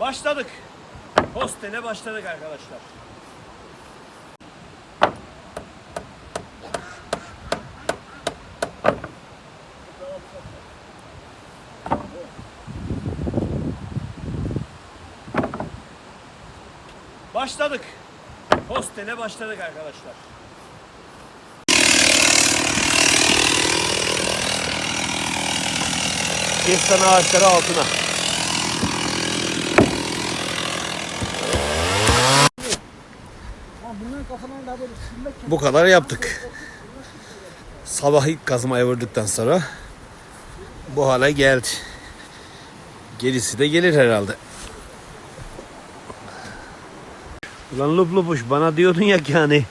Başladık. Hostele başladık arkadaşlar. Başladık. Hostele başladık arkadaşlar. Kestane ağaçları altına. Bu kadar yaptık. Sabah ilk kazmayı vurduktan sonra bu hale geldi. Gerisi de gelir herhalde. Ulan lup lupuş bana diyordun ya ki hani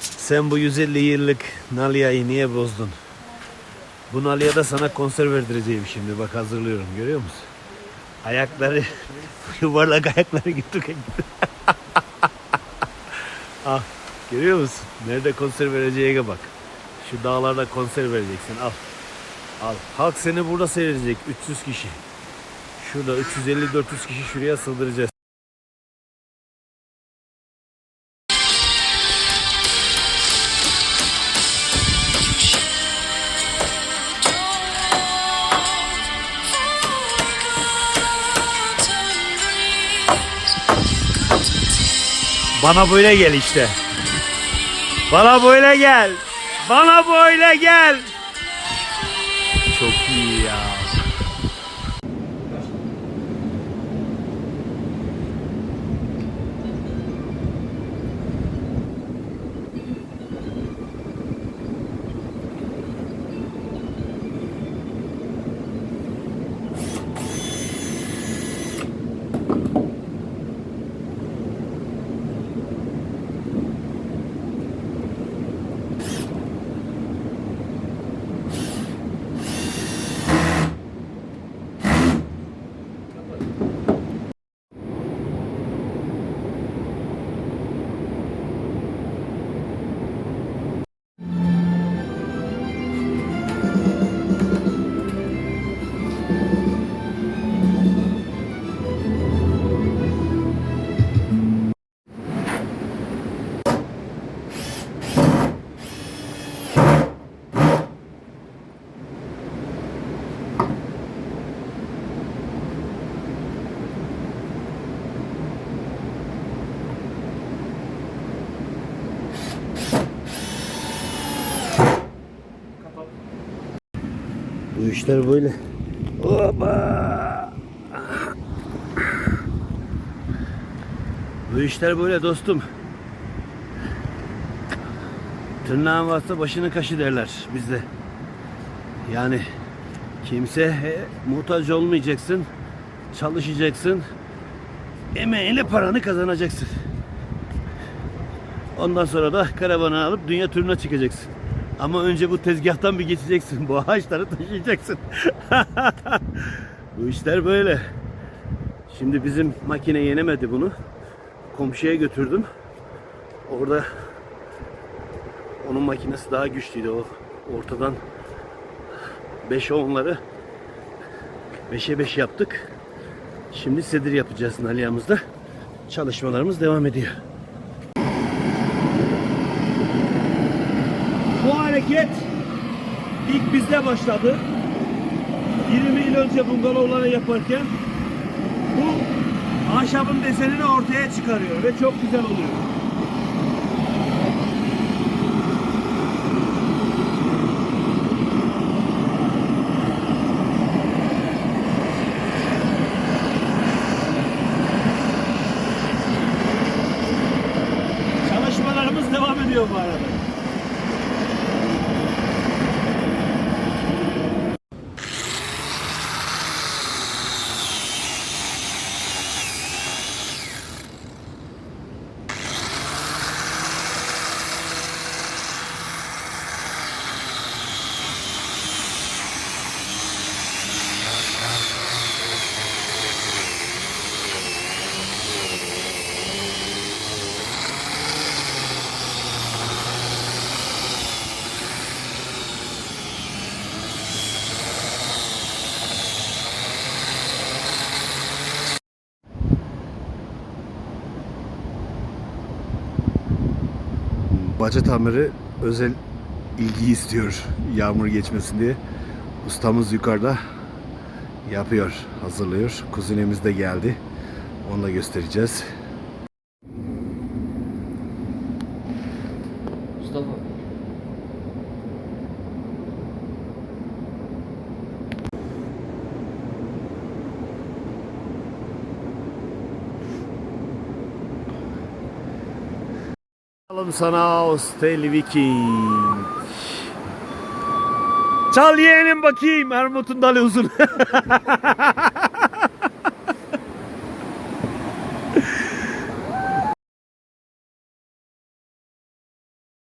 sen bu 150 yıllık nalyayı niye bozdun? Bu nalyada da sana konser verdireceğim şimdi bak hazırlıyorum görüyor musun? Ayakları yuvarlak ayakları gitti. Görüyor musun? Nerede konser vereceğine bak. Şu dağlarda konser vereceksin. Al. Al. Halk seni burada seyredecek. 300 kişi. Şurada 350-400 kişi şuraya sığdıracağız. Bana böyle gel işte. Bana böyle gel. Bana böyle gel. Çok iyi ya. Bu işler böyle. Oba! Bu işler böyle dostum. Tırnağın varsa başını kaşı derler bizde. Yani kimseye muhtaç olmayacaksın. Çalışacaksın. Emeğiyle paranı kazanacaksın. Ondan sonra da karavanı alıp dünya turuna çıkacaksın. Ama önce bu tezgahtan bir geçeceksin. Bu ağaçları taşıyacaksın. bu işler böyle. Şimdi bizim makine yenemedi bunu. Komşuya götürdüm. Orada onun makinesi daha güçlüydü. O ortadan 5'e onları 5'e 5 yaptık. Şimdi sedir yapacağız nalyamızda. Çalışmalarımız devam ediyor. Bu hareket ilk bizde başladı. 20 yıl önce bungalovları yaparken bu ahşabın desenini ortaya çıkarıyor ve çok güzel oluyor. Çalışmalarımız devam ediyor bu arada. Baca tamiri özel ilgi istiyor yağmur geçmesin diye. Ustamız yukarıda yapıyor, hazırlıyor. Kuzinemiz de geldi. Onu da göstereceğiz. Alalım sana Hostel Viking. Çal yeğenim bakayım. Armut'un dalı uzun.